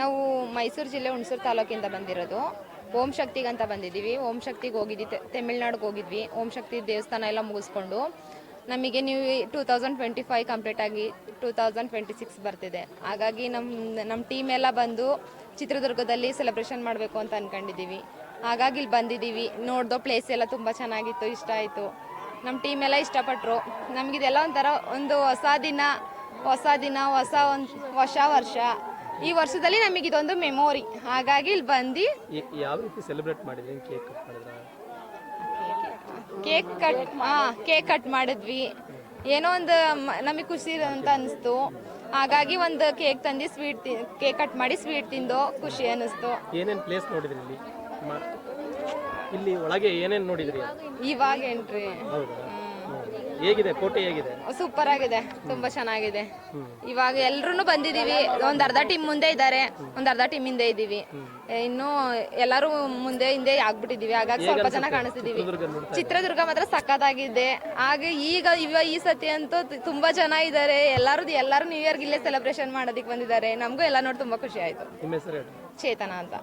ನಾವು ಮೈಸೂರು ಜಿಲ್ಲೆ ಹುಣಸೂರು ತಾಲೂಕಿಂದ ಬಂದಿರೋದು. ಓಂ ಶಕ್ತಿಗೆ ಅಂತ ಬಂದಿದ್ದೀವಿ. ಓಂ ಶಕ್ತಿಗೆ ಹೋಗಿದ್ವಿ. ತಮಿಳ್ನಾಡಿಗೆ ಹೋಗಿದ್ವಿ. ಓಂ ಶಕ್ತಿ ದೇವಸ್ಥಾನ ಎಲ್ಲ ಮುಗಿಸ್ಕೊಂಡು ನಮಗೆ ನೀವು two thousand twenty five complete ಆಗಿ ಟೂ ತೌಸಂಡ್ ಟ್ವೆಂಟಿ ಸಿಕ್ಸ್ ಬರ್ತಿದೆ. ಹಾಗಾಗಿ ನಮ್ಮ ನಮ್ಮ ಟೀಮ್ ಎಲ್ಲ ಬಂದು ಚಿತ್ರದುರ್ಗದಲ್ಲಿ ಸೆಲೆಬ್ರೇಷನ್ ಮಾಡಬೇಕು ಅಂತ ಅನ್ಕೊಂಡಿದ್ದೀವಿ. ಹಾಗಾಗಿ ಇಲ್ಲಿ ಬಂದಿದ್ದೀವಿ. ನೋಡ್ದೋ ಪ್ಲೇಸ್ ಎಲ್ಲ ತುಂಬ ಚೆನ್ನಾಗಿತ್ತು, ಇಷ್ಟ ಆಯಿತು. ನಮ್ಮ ಟೀಮ್ ಎಲ್ಲ ಇಷ್ಟಪಟ್ಟರು ನಮಗಿದೆಲ್ಲ ಒಂಥರ ಒಂದು ಹೊಸ ದಿನ ಹೊಸ ದಿನ, ಹೊಸ ಒಂದು, ಹೊಸ ವರ್ಷ. ಈ ವರ್ಷದಲ್ಲಿ ನಮಗೆ ಇದೊಂದು ಮೆಮೊರಿ ಹಾಗಾಗಿ ಇಲ್ಲಿ ಬಂದು ಯಾವ ರೀತಿ ಸೆಲೆಬ್ರೇಟ್ ಮಾಡಿದ್ರಿ? ಕೇಕ್ ಕಟ್ ಮಾಡಿದ್ರ? ಕೇಕ್ ಕಟ್ ಕೇಕ್ ಕಟ್ ಮಾಡಿದ್ವಿ. ಏನೋ ಒಂದು ನಮಗೆ ಖುಷಿ ಅಂತ ಅನಿಸ್ತು. ಹಾಗಾಗಿ ಒಂದು ಕೇಕ್ ತಂದು ಸ್ವೀಟ್ ಕೇಕ್ ಕಟ್ ಮಾಡಿ ಸ್ವೀಟ್ ತಿಂದು ಖುಷಿ ಅನಿಸ್ತು ಏನೇನು ಪ್ಲೇಸ್ ನೋಡಿದ್ರಿ ಇಲ್ಲಿ? ಇಲ್ಲಿ ಒಳಗೆ ಏನೇನು ನೋಡಿದ್ರಿ? ಇವಾಗ ಎಂಟ್ರಿ ಹೌದಾ? ಹ್ಮ್. ಹೇಗಿದೆ? ಕೋಟೆ ಹೇಗಿದೆ? ಸೂಪರ್ ಆಗಿದೆ. ತುಂಬಾ ಚೆನ್ನಾಗಿದೆ. ಇವಾಗ ಎಲ್ರು ಬಂದಿದೀವಿ. ಒಂದ್ ಅರ್ಧ ಟೀಮ್ ಮುಂದೆ ಇದ್ದಾರೆ ಒಂದ್ ಅರ್ಧ ಟೀಮ್ ಹಿಂದೆ ಇದ್ದೀವಿ ಇನ್ನು ಎಲ್ಲರೂ ಮುಂದೆ ಹಿಂದೆ ಆಗ್ಬಿಟ್ಟಿದೀವಿ. ಹಾಗಾಗಿ ಸ್ವಲ್ಪ ಜನ ಕಾಣಿಸ್ತಿದೀವಿ. ಚಿತ್ರದುರ್ಗ ಮಾತ್ರ ಸಖತ್ತಾಗಿದೆ. ಹಾಗೆ ಈಗ ಇವ ಈ ಸತಿ ಅಂತೂ ತುಂಬಾ ಜನ ಇದ್ದಾರೆ ಎಲ್ಲಾರು ಎಲ್ಲಾರು ನ್ಯೂ ಇಯರ್ಗೆ ಇಲ್ಲೇ ಸೆಲೆಬ್ರೇಷನ್ ಮಾಡೋದಕ್ಕೆ ಬಂದಿದ್ದಾರೆ. ನಮಗೂ ಎಲ್ಲ ನೋಡಿ ತುಂಬಾ ಖುಷಿ ಆಯ್ತು. ಚೇತನ ಅಂತ.